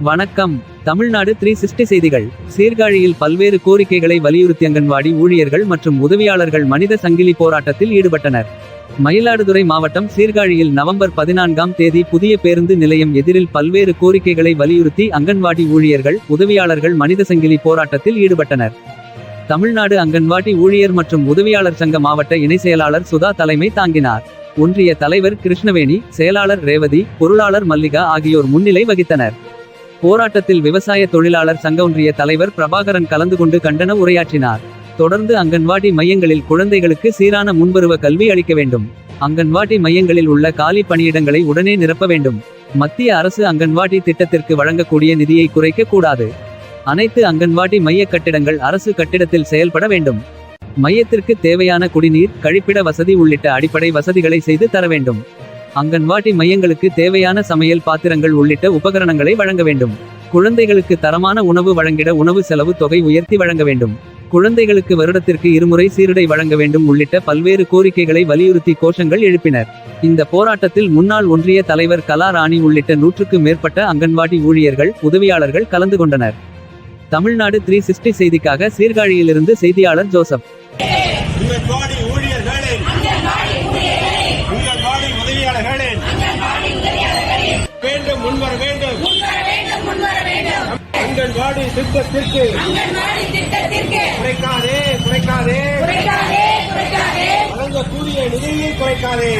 வணக்கம். Tamil Nadu three sixty செய்திகள். சீர்காழியில் பல்வேறு கோரிக்கைகளை வலியுறுத்தி அங்கன்வாடி ஊழியர்கள் மற்றும் உதவியாளர்கள் மனித சங்கிலி போராட்டத்தில் ஈடுபட்டனர். மயிலாடுதுறை மாவட்டம் சீர்காழியில் நவம்பர் பதினான்காம் தேதி புதிய பேருந்து நிலையம் எதிரில் பல்வேறு கோரிக்கைகளை வலியுறுத்தி அங்கன்வாடி ஊழியர்கள் உதவியாளர்கள் மனித சங்கிலி போராட்டத்தில் ஈடுபட்டனர். தமிழ்நாடு அங்கன்வாடி ஊழியர் மற்றும் உதவியாளர் சங்க மாவட்ட இணை செயலாளர் சுதா தலைமை தாங்கினார். ஒன்றிய தலைவர் கிருஷ்ணவேணி செயலாளர் ரேவதி பொருளாளர் மல்லிகா ஆகியோர் முன்னிலை வகித்தனர். போராட்டத்தில் விவசாய தொழிலாளர் சங்க ஒன்றிய தலைவர் பிரபாகரன் கலந்து கொண்டு கண்டன உரையாற்றினார். தொடர்ந்து அங்கன்வாடி மையங்களில் குழந்தைகளுக்கு சீரான முன்பருவ கல்வி அளிக்க வேண்டும். அங்கன்வாடி மையங்களில் உள்ள காலி பணியிடங்களை உடனே நிரப்ப வேண்டும். மத்திய அரசு அங்கன்வாடி திட்டத்திற்கு வழங்கக்கூடிய நிதியை குறைக்க கூடாது. அனைத்து அங்கன்வாடி மைய கட்டிடங்கள் அரசு கட்டிடத்தில் செயல்பட வேண்டும். மையத்திற்கு தேவையான குடிநீர் கழிப்பிட வசதி உள்ளிட்ட அடிப்படை வசதிகளை செய்து தர வேண்டும். அங்கன்வாடி மையங்களுக்கு தேவையான சமையல் பாத்திரங்கள் உள்ளிட்ட உபகரணங்களை வழங்க வேண்டும். குழந்தைகளுக்கு தரமான உணவு வழங்கிட உணவு செலவு தொகை உயர்த்தி வழங்க வேண்டும். குழந்தைகளுக்கு வருடத்திற்கு இருமுறை சீருடை வழங்க வேண்டும் உள்ளிட்ட பல்வேறு கோரிக்கைகளை வலியுறுத்தி கோஷங்கள் எழுப்பினர். இந்த போராட்டத்தில் முன்னாள் ஒன்றிய தலைவர் கலா ராணி உள்ளிட்ட நூற்றுக்கு மேற்பட்ட அங்கன்வாடி ஊழியர்கள் உதவியாளர்கள் கலந்து கொண்டனர். தமிழ்நாடு த்ரீ சிக்ஸ்டி செய்திக்காக சீர்காழியிலிருந்து செய்தியாளர் ஜோசப். அங்கன்வாடி திட்டத்திற்கு. குறைக்காதே குறைக்காதே. வழங்கக்கூடிய நிதியை குறைக்காதே.